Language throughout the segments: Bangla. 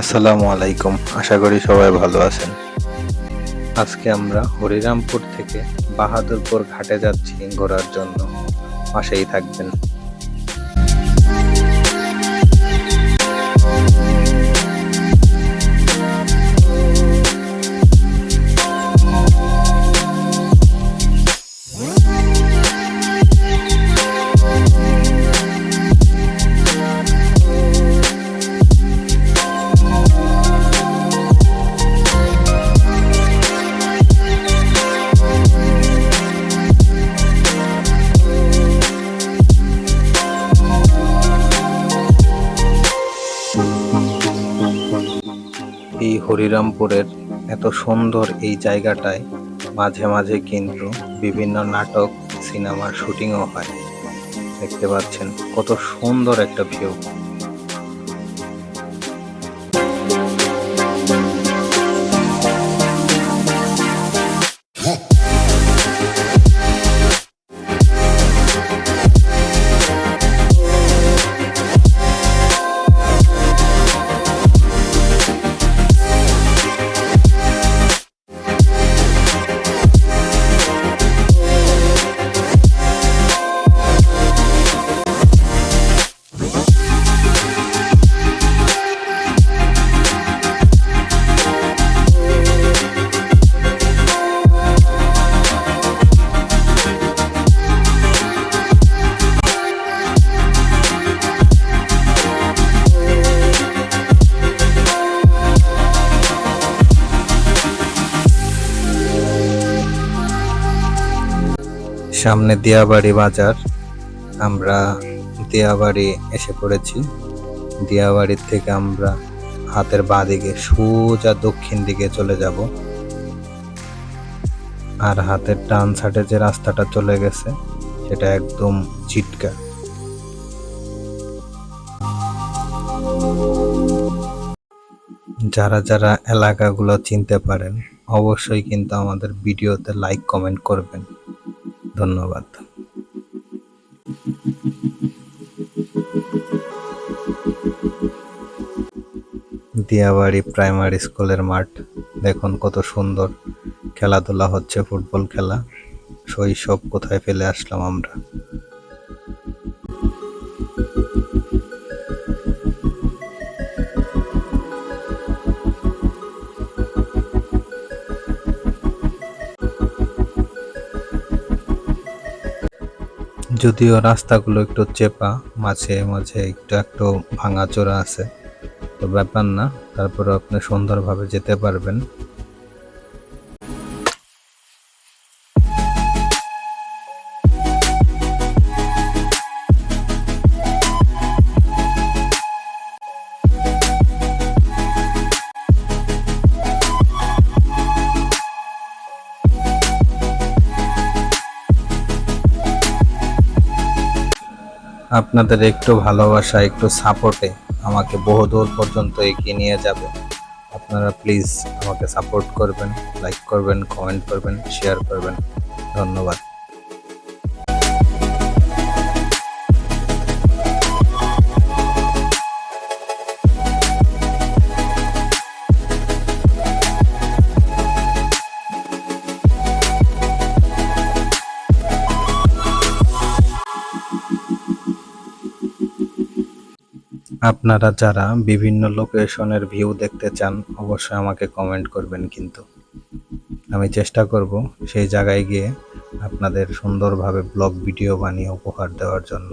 আসসালামু আলাইকুম। আশা করি সবাই ভালো আছেন। আজকে আমরা হরিরামপুর থেকে বাহাদুরপুর ঘাটে যাচ্ছি ঘোরার জন্য। পাশেই থাকবেন। হরিরামপুরের এত সুন্দর এই জায়গাটায় মাঝে মাঝে কিন্তু বিভিন্ন নাটক, সিনেমার শুটিংও হয়। দেখতে পাচ্ছেন কত সুন্দর একটা ভিউ। সামনে দিয়াবাড়ি বাজার। আমরা দিয়াবাড়ি এসে পড়েছি। দিয়াবাড়ির থেকে আমরা হাতের বাঁ দিকে সোজা দক্ষিণ দিকে চলে যাব। আর হাতের ডান সাইডে যে রাস্তাটা চলে গেছে, সেটা একদম চিটকা যারা যারা এলাকাগুলো চিনতে পারেন, অবশ্যই কিন্তু আমাদের ভিডিওতে লাইক কমেন্ট করবেন। ধন্যবাদ। দিয়াবাড়ি প্রাইমারি স্কুলের মাঠ, দেখুন কত সুন্দর খেলাধুলা হচ্ছে, ফুটবল খেলা। শৈশব কোথায় ফেলে আসলাম আমরা? যদিও রাস্তাগুলো একটু চেপা, মাঝে মাঝে একটু একটু ভাঙাচোরা আছে। তো ব্যাপার না তারপরে আপনি সুন্দরভাবে যেতে পারবেন। আপনাদের একটু ভালোবাসা, একটু সাপোর্টে আমাকে বহুদূর পর্যন্ত এগিয়ে নিয়ে যাবে। আপনারা প্লিজ আমাকে সাপোর্ট করবেন লাইক করবেন কমেন্ট করবেন শেয়ার করবেন। ধন্যবাদ। আপনারা যারা বিভিন্ন লোকেশনের ভিউ দেখতে চান, অবশ্যই আমাকে কমেন্ট করবেন কিন্তু। আমি চেষ্টা করব সেই জায়গায় গিয়ে আপনাদের সুন্দরভাবে ব্লগ ভিডিও বানিয়ে উপহার দেওয়ার জন্য।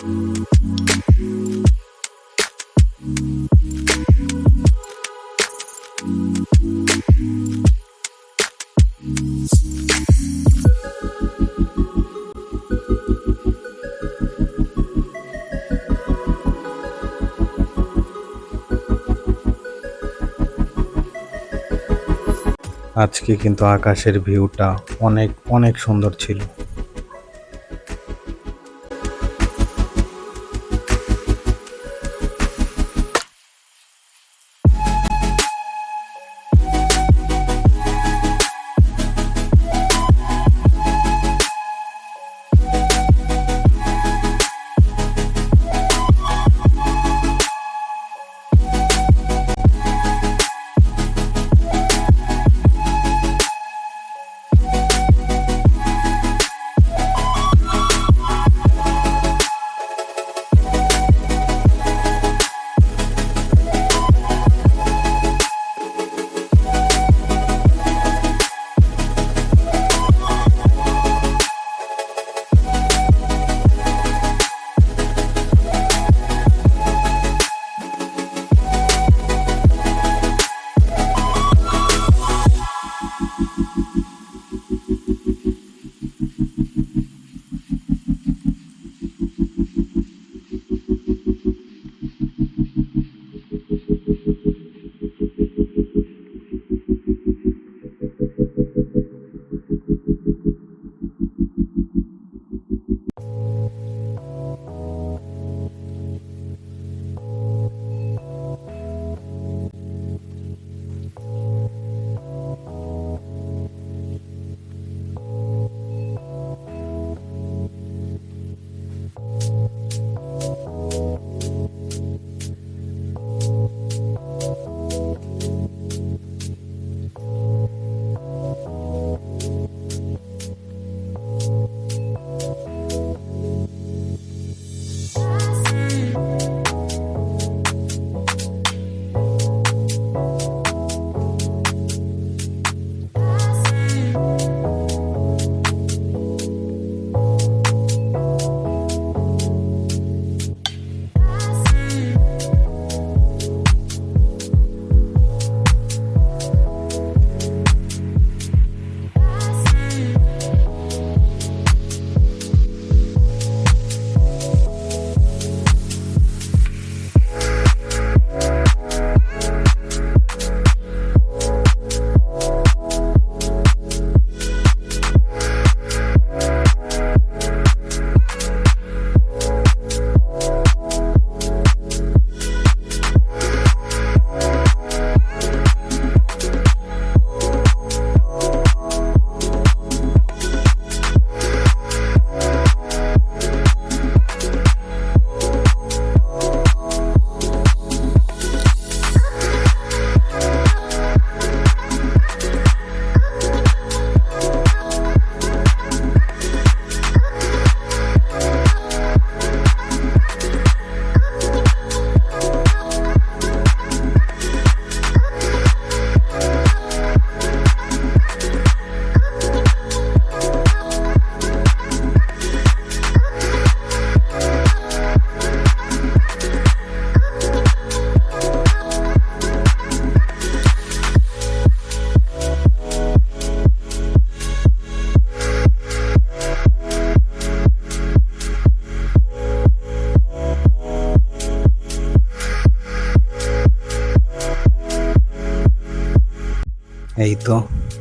আজকে কিন্তু আকাশের ভিউটা অনেক অনেক সুন্দর ছিল।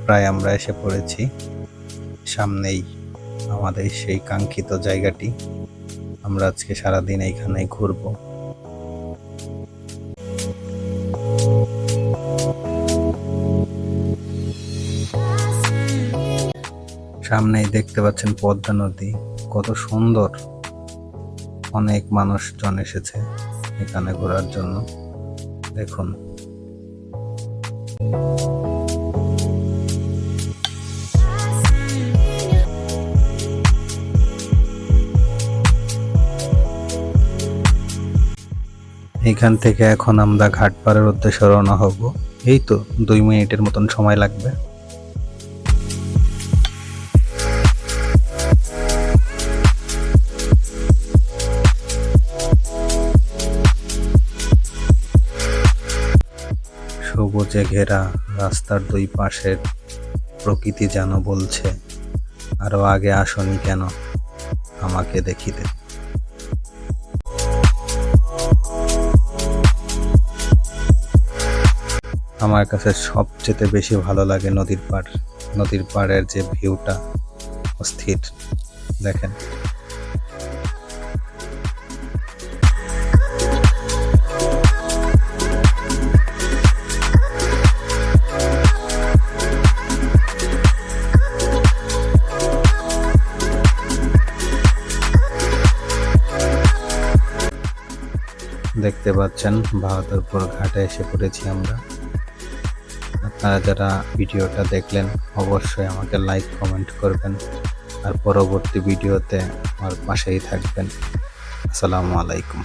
প্রায় আমরা এসে পড়েছি। সামনেই আমাদের সেই কাঙ্ক্ষিত জায়গাটি। আমরা আজকে সারাদিন এইখানেই ঘুরবো। সামনেই দেখতে পাচ্ছেন পদ্মা নদী। কত সুন্দর। অনেক মানুষজন এসেছে এখানে ঘোরার জন্য। দেখুন। এখান থেকে এখন আমরা ঘাটপাড়ের উদ্দেশ্যে রওনা হব। এই তো, দুই মিনিটের মতন সময় লাগবে। সবুজে ঘেরা রাস্তার দুই পাশের প্রকৃতি যেন বলছে, আরও আগে আসনি কেন? আমাকে দেখিতে। আমার কাছে সবচেয়ে বেশি ভালো লাগে নদীর পাড়। নদীর পাড়ের যে ভিউটা, অস্থির। দেখেন। দেখতে পাচ্ছেন, বাহাদুরপুর ঘাটে এসে পড়েছি আমরা। আপনারা যারা ভিডিওটা দেখলেন, অবশ্যই আমাকে লাইক কমেন্ট করবেন। আর পরবর্তী ভিডিওতে আমার পাশেই থাকবেন। আসসালামু আলাইকুম।